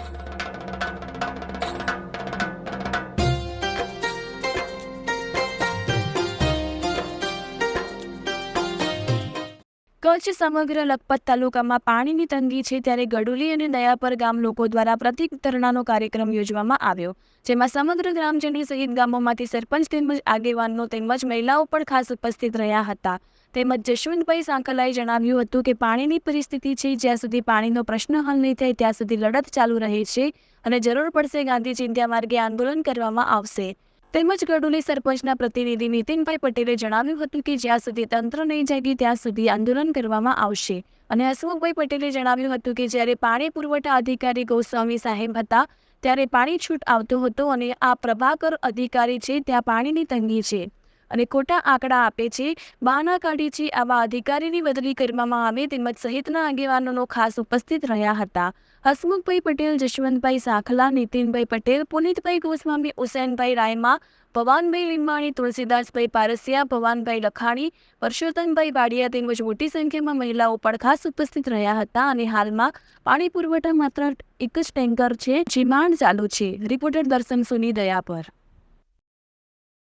Thank you. Kutch સમગ્ર લખપત તાલુકામાં પાણીની તંગી છે ત્યારે ગડુલી અને દયાપર ગામ લોકો દ્વારા પ્રતિક ધરણાનો કાર્યક્રમ યોજવામાં આવ્યો, જેમાં સમગ્ર ગ્રામજનો સહિત ગામોમાંથી સરપંચ તેમજ આગેવાનો તેમજ મહિલાઓ પણ ખાસ ઉપસ્થિત રહ્યા હતા. તેમજ જશવંતભાઈ સાંકલાએ જણાવ્યું હતું કે પાણીની પરિસ્થિતિ છે, જ્યાં સુધી પાણીનો પ્રશ્ન હલ નહીં થાય, ત્યાં સુધી લડત ચાલુ રહે છે અને જરૂર પડશે ગાંધી ચિંતા માર્ગે આંદોલન કરવામાં આવશે. તેમજ ગડુલી સરપંચના પ્રતિનિધિ નીતિનભાઈ પટેલે જણાવ્યું હતું કે જ્યાં સુધી તંત્ર નહીં જાગે, ત્યાં સુધી આંદોલન કરવામાં આવશે. અને હસમુખભાઈ પટેલે જણાવ્યું હતું કે જ્યારે પાણી પુરવઠા અધિકારી ગોસ્વામી સાહેબ હતા, ત્યારે પાણી છૂટ આવતો હતો અને આ પ્રભાકર અધિકારી છે, ત્યાં પાણીની તંગી છે. અને ખોટા આંકડા આપે છે. બહાના કાઢી છે આવા અધિકારીની બદલી કરવામાં આવે તેમજ સહિતના આગેવાનોનો ખાસ ઉપસ્થિત રહ્યા હતા. હસમુખભાઈ પટેલ, જશવંતભાઈ સાખલા, નીતિનભાઈ પટેલ, પુનિતભાઈ ગોસ્વામી હુસેનભાઈ રાયમા, ભવાનભાઈ લીંબાણી, તુલસીદાસભાઈ પારસિયા, ભવાનભાઈ લખાણી, પરસોત્તમભાઈ વાડિયા તેમજ મોટી સંખ્યામાં મહિલાઓ પણ ખાસ ઉપસ્થિત રહ્યા હતા અને હાલમાં પાણી પુરવઠા માત્ર એક જ ટેન્કર છે, જે માંડ ચાલુ છે. રિપોર્ટર દર્શન સુની દયા પર.